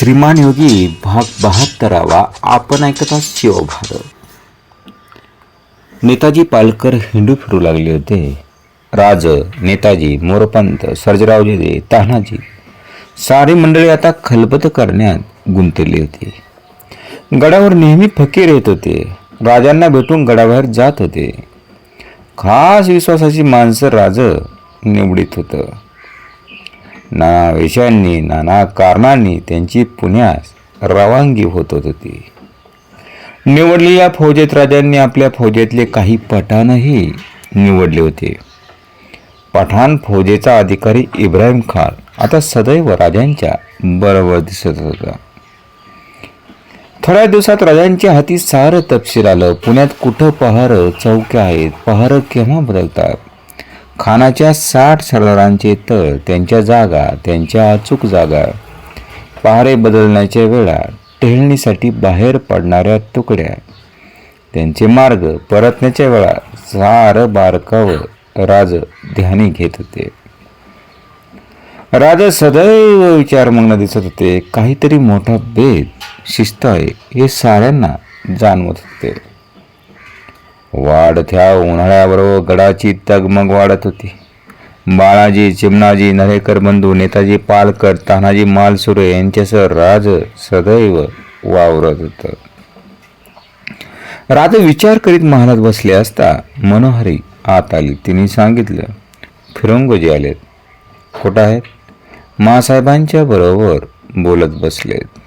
श्रीमान योगी भाग बहात्तरावा आपण ऐकता शिवभारत नेताजी पालकर हिंडू फिरू लागले होते राज नेताजी मोरपंत सर्जरावजी तानाजी सारी मंडळी आता खलबत करण्यात गुंतली होती गडावर नेहमी फकीर येत होते राजांना भेटून गडाबाहेर जात होते खास विश्वासाची माणसं राज निवडीत होतं नाना वेशांनी नाना कारणांनी त्यांची पुण्यास रवानगी होत होती. निवडलेल्या फौजेत राजांनी आपल्या फौजेतले काही पठाणही निवडले होते. पठाण फौजेचा अधिकारी इब्राहिम खान आता सदैव राजांच्या बरोबर दिसत होता. थोड्या दिवसात राजांच्या हाती सारं तपशील आलं. पुण्यात कुठं पहार चौक्या आहेत? पहार केव्हा बदलतात? खानाच्या साठ सरदारांचे तळ त्यांच्या जागा त्यांच्या अचूक जागा. पहारे बदलण्याच्या वेळा टेहळणीसाठी बाहेर पडणाऱ्या तुकड्या. त्यांचे मार्ग परतण्याच्या वेळा सार बारकावं राज ध्यानी घेत होते. राजा सदैव विचारमग्न दिसत होते. काहीतरी मोठा भेद शिस्त आहे हे साऱ्यांना जाणवत होते. वाढत्या उन्हाळ्याबरोबर गडाची तगमग वाढत होती. बाळाजी चिमणाजी नरेकर बंधू नेताजी पालकर तानाजी मालसुरे यांच्यासह राज सदैव वावरत होत. राज विचार करीत महाराज बसले असता मनोहरी आत आली. तिने सांगितलं फिरंगोजी आलेत. कुठं आहेत? मासाहेबांच्या बरोबर बोलत बसलेत.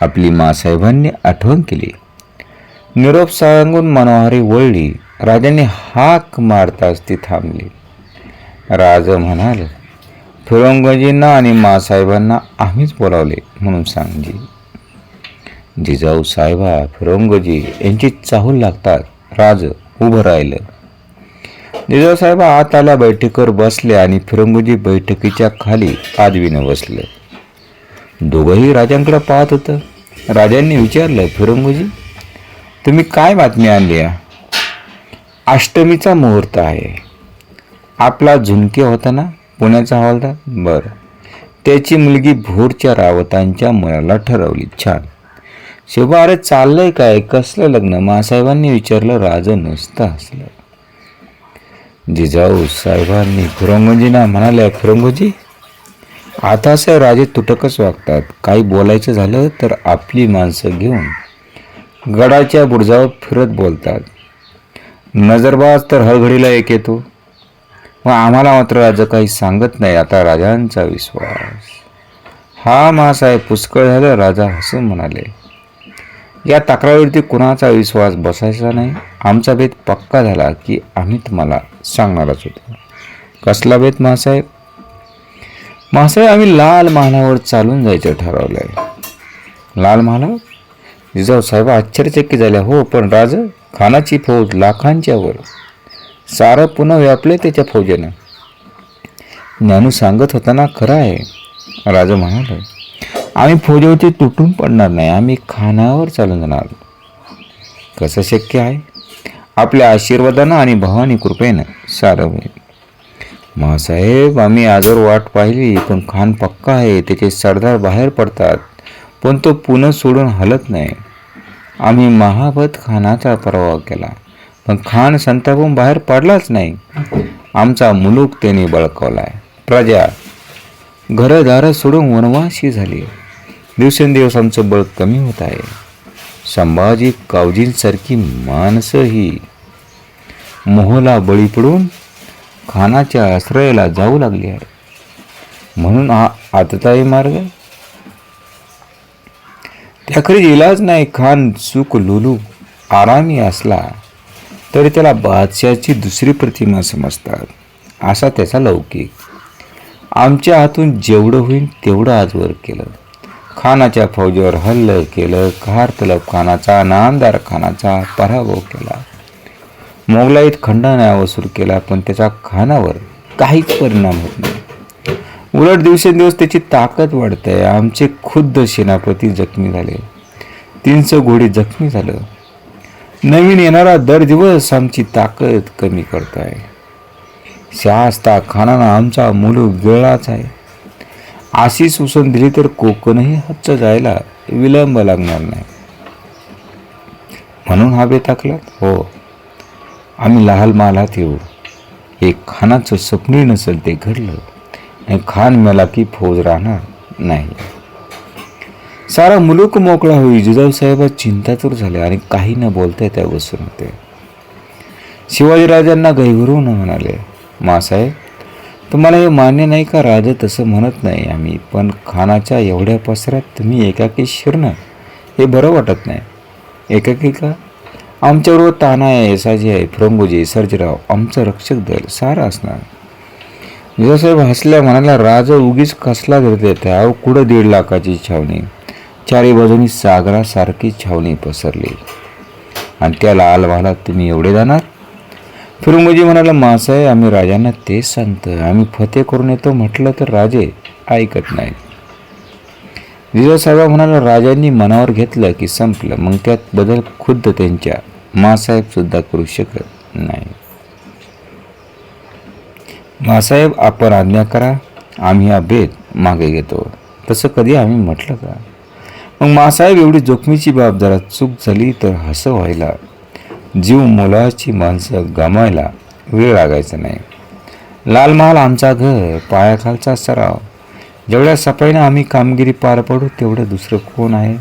आपली मासाहेबांनी आठवण केली. निरोप सांगून मनोहारी वळली. राजाने हाक मारताच ती थांबली. राज म्हणाल फिरंगजींना आणि मासाहेबांना आम्हीच बोलावले म्हणून सांगजी जिजाऊ साहेबा फिरंगजी यांची चाहूल लागतात. राज उभं राहिलं. जिजाऊ साहेब आत आल्या बैठकीवर बसले आणि फिरंगजी बैठकीच्या खाली आदवीनं बसले. दोघंही राजांकडे पाहत होतं. राजांनी विचारलं फिरंगजी तुम्ही काय बातमी आणली अष्टमीचा मुहूर्त आहे. आपला झुनके होता ना पुण्याचा हवालदार? बरं. त्याची मुलगी भोरच्या रावतांच्या मुलाला ठरवली. छान. शिवा अरे चाललंय काय? कसलं लग्न? मासाहेबांनी विचारलं राजं नसतं हसलं. जिजाऊ साहेबांनी फिरंगोजींना म्हणाले फिरंगोजी आता असे राजे तुटकच वागतात. काही बोलायचं झालं तर आपली माणसं घेऊन गडाच्या बुडजावर फिरत बोलतात. नजरबाज तर हळघडीला एक येतो. व आम्हाला मात्र राजा काही सांगत नाही आता राजांचा विश्वास. हा महासाहेब पुष्कळ झालं राजा हसून म्हणाले या तक्रारीवरती कुणाचा विश्वास बसायचा नाही? आमचा भेद पक्का झाला की आम्ही तुम्हाला सांगणारच होतो. कसला भेद महासाहेब? महासाहेब आम्ही लाल महालावर चालून जायचं ठरवलं आहे लाल महालावर? जिजाऊसाहेब आश्चर्यचकित झाल्या हो पण राज खानाची फौज लाखांच्यावर. सारं पुन्हा व्यापले त्याच्या फौजेनं. ज्ञानू सांगत होता ना खरं आहे. राजा म्हणाले आम्ही फौजेवरती तुटून पडणार नाही. आम्ही खानावर चालून जाणार. कसं शक्य आहे? आपल्या आशीर्वादानं आणि भवानी कृपेनं. सारं होईल. मासाहेब आम्ही आजवर वाट पाहिली पण खान पक्का आहे. त्याचे सरदार बाहेर पडतात. पण तो पुन्हा सोडून हलत नाही. आम्ही महाबत खानाचा परवा केला. पण खान संतापून बाहेर पडलाच नाही. आमचा मुलूक त्याने बळकावलाय. प्रजा घरदारं सोडून वनवासी झाली. दिवसेंदिवस आमचं बळ कमी होत आहे. संभाजी कावजींसारखी माणसंही. मोहला बळी पडून खानाच्या आश्रयाला जाऊ लागली आहे. म्हणून हा आतताही मार्ग त्याखरी इलाज नाही. खान सुख लुलू आरामी असला तरी त्याला बादशाची दुसरी प्रतिमा समजतात. असा त्याचा लौकिक. आमच्या हातून जेवढं होईल तेवढं आजवर केलं. खानाच्या फौजीवर हल्ल केलं. कार तलब खानाचा नामदार खानाचा पराभव केला. मोगलाईत खंडाना वसूल केला पण त्याचा खानावर काहीच परिणाम होत नाही. उलट दिवसेंदिवस त्याची ताकद वाढते. आमचे खुद्द सेनापती जखमी झाले. तीनचं घोडी जखमी झालं. नवीन येणारा दर दिवस आमची ताकद कमी करताय. शास्ता खानानं आमचा मुलूक गिळलाच आहे. अशी सुसन दिली तर कोकणही हच्च जायला विलंब लागणार नाही. म्हणून हा बेताकलात हो आम्ही लहाल मालात येऊ. एक खानाचं स्वप्नही नसेल ते घडलं. आणि खान मेला की फौज राहणार नाही। सारा मुलूक मोकळा होई। जिजाऊ साहेब चिंतातूर झाले आणि काही न बोलता त्या बसून होते। शिवाजीराजांना गैगरून म्हणाले। मासाहेब तुम्हाला हे मान्य नाही का राजा तसं म्हणत नाही आम्ही पण खानाच्या एवढ्या पसऱ्यात तुम्ही एकाकी शिरणं हे बरं वाटत नाही। एकाकी का? आमच्याबरोबर ताना आहे साजी आहे फ्रंगोजी सर्जीराव आमचं रक्षक दल सारं असणार। जिजासाहेब हसल्या म्हणाला राजा उगीच कसला धरते अहो कुठं दीड लाखाची छावणी? चारी बाजूनी सागरासारखी छावणी पसरली. आणि त्या लाल भालात तुम्ही एवढे जाणार? फिरुंगजी म्हणाला मासाहेब आम्ही राजांना तेच सांगतो आम्ही फते करून येतो म्हटलं तर राजे ऐकत नाहीत. जिजासाहेब म्हणाला राजांनी मनावर घेतलं की संपलं. मग त्यात बदल खुद्द त्यांच्या. मासाहेबसुद्धा करू शकत नाही मासाहेब आपण आज्ञा करा आम्ही हा भेद मागे घेतो. तसं कधी आम्ही म्हटलं का? मग मासाहेब एवढी जोखमीची बाब जरा चूक झाली तर हसं व्हायला. जीव मुलाची माणसं गमायला वेळ लागायचा नाही. लाल महाल आमचा घर पायाखालचा सराव. जेवढ्या सफाईनं आम्ही कामगिरी पार पडू तेवढं दुसरं कोण आहे?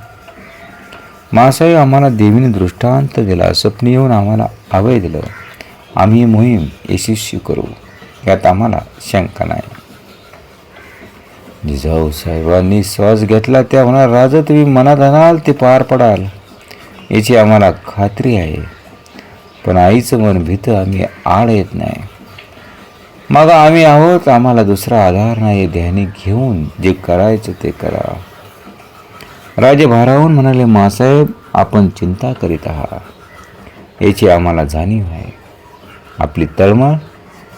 मासाहेब आम्हाला देवीने दृष्टांत दिला स्वप्न येऊन आम्हाला अभय दिलं. आम्ही मोहीम यशस्वी करू. यात आम्हाला शंका नाही. जिजाऊ साहेबांनी श्वास घेतला त्या म्हणाल राजा तुम्ही मनात आणाल ते पार पडाल. याची आम्हाला खात्री आहे. पण आईचं मन भीत आम्ही आड येत नाही. मग आम्ही आहोत आम्हाला दुसरा आधार नाही ध्यानी घेऊन जे करायचं ते करा. राजे भारावून म्हणाले मासाहेब आपण चिंता करीत आहात. याची आम्हाला जाणीव आहे. आपली तळमळ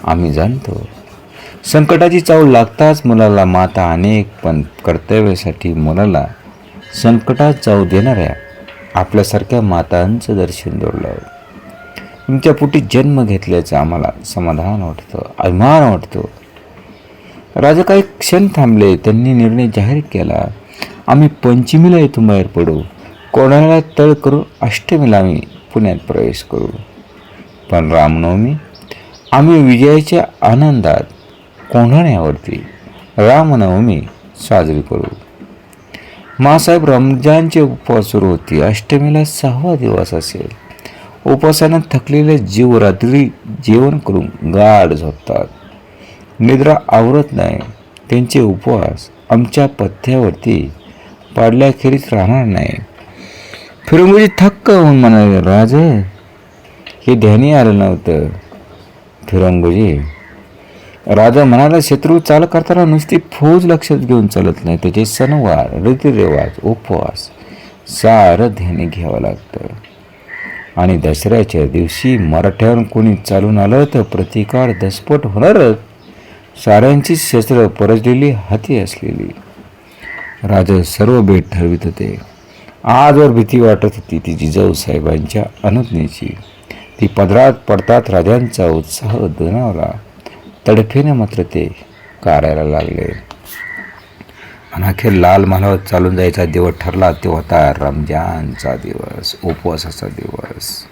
आम्ही जाणतो. संकटाची चाव लागताच मुलाला माता अनेक पण कर्तव्यासाठी मुलाला संकटात चाव देणाऱ्या आपल्यासारख्या मातांचं दर्शन जोडलं. तुमच्या पोटी जन्म घेतल्याचं आम्हाला समाधान वाटतं अभिमान वाटतो. राजा काही क्षण थांबले त्यांनी निर्णय जाहीर केला. आम्ही पंचमीला इथून बाहेर पडू. कोणाला तळ करू अष्टमीला आम्ही पुण्यात प्रवेश करू. पण रामनवमी आम्ही विजयाच्या आनंदात कोंढाण्यावरती रामनवमी साजरी करू. मासाहेब रमजानचे उपवास सुरू होते. अष्टमीला सहावा दिवस असेल. उपवासानं थकलेले जीव रात्री जेवण करून गाढ झोपतात. निद्रा आवरत नाही. त्यांचे उपवास आमच्या पथ्यावरती पाडल्याखेरीज राहणार नाही. फिरंगुजी थक्क होऊन म्हणाले राजे हे ध्यानी आलं नव्हतं. फिरंगोजी राजा म्हणाला शत्रू चाल करताना नुसती फौज लक्षात घेऊन चालत नाही त्याचे सणवार रीतिरिवाज उपवास सारं ध्याने घ्यावं लागतं. आणि दसऱ्याच्या दिवशी मराठ्यावर कोणी चालून आलं तर प्रतिकार दसपट होणारच. साऱ्यांची शस्त्र परजलेली हाती असलेली. राजा सर्व बेट ठरवित होते. आजवर भीती वाटत होती ती जिजाऊ साहेबांच्या अनुज्ञेची ती पदरात पडतात राजांचा उत्साह दुणावला तडफेने मात्र ते कारायला लागले. अनाखेर अखेर लाल महालावर चालून जायचा दिवस ठरला तो होता रमजानचा दिवस उपवासाचा दिवस.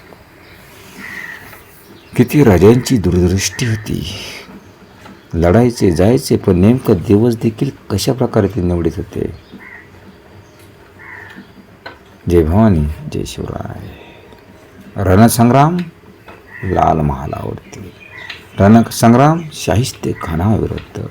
किती राजांची दूरदृष्टी होती. लढायचे जायचे पण नेमकं दिवस देखील कशा प्रकारे ते निवडीत होते? जय भवानी जय शिवराय. रणसंग्राम लाल महालावरती रणसंग्राम शाहिस्ते खानाविरुद्ध